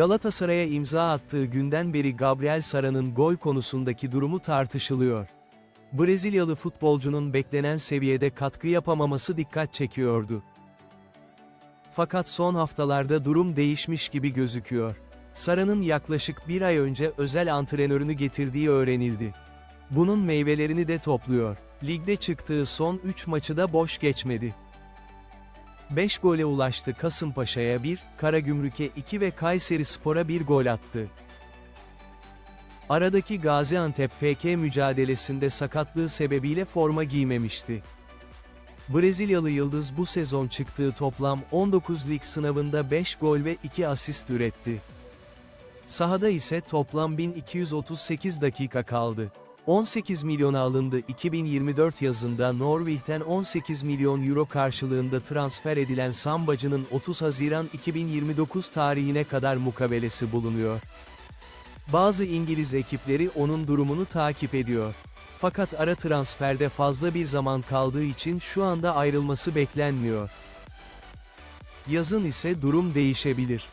Galatasaray'a imza attığı günden beri Gabriel Sara'nın gol konusundaki durumu tartışılıyor. Brezilyalı futbolcunun beklenen seviyede katkı yapamaması dikkat çekiyordu. Fakat son haftalarda durum değişmiş gibi gözüküyor. Sara'nın yaklaşık bir ay önce özel antrenörünü getirdiği öğrenildi. Bunun meyvelerini de topluyor. Ligde çıktığı son 3 maçı da boş geçmedi. 5 gole ulaştı Kasımpaşa'ya 1, Karagümrük'e 2 ve Kayseri Spor'a 1 gol attı. Aradaki Gaziantep FK mücadelesinde sakatlığı sebebiyle forma giymemişti. Brezilyalı Yıldız bu sezon çıktığı toplam 19 lig sınavında 5 gol ve 2 asist üretti. Sahada ise toplam 1238 dakika kaldı. 18 milyona alındı 2024 yazında Norwich'ten 18 milyon euro karşılığında transfer edilen Sambacı'nın 30 Haziran 2029 tarihine kadar mukabelesi bulunuyor. Bazı İngiliz ekipleri onun durumunu takip ediyor. Fakat ara transferde fazla bir zaman kaldığı için şu anda ayrılması beklenmiyor. Yazın ise durum değişebilir.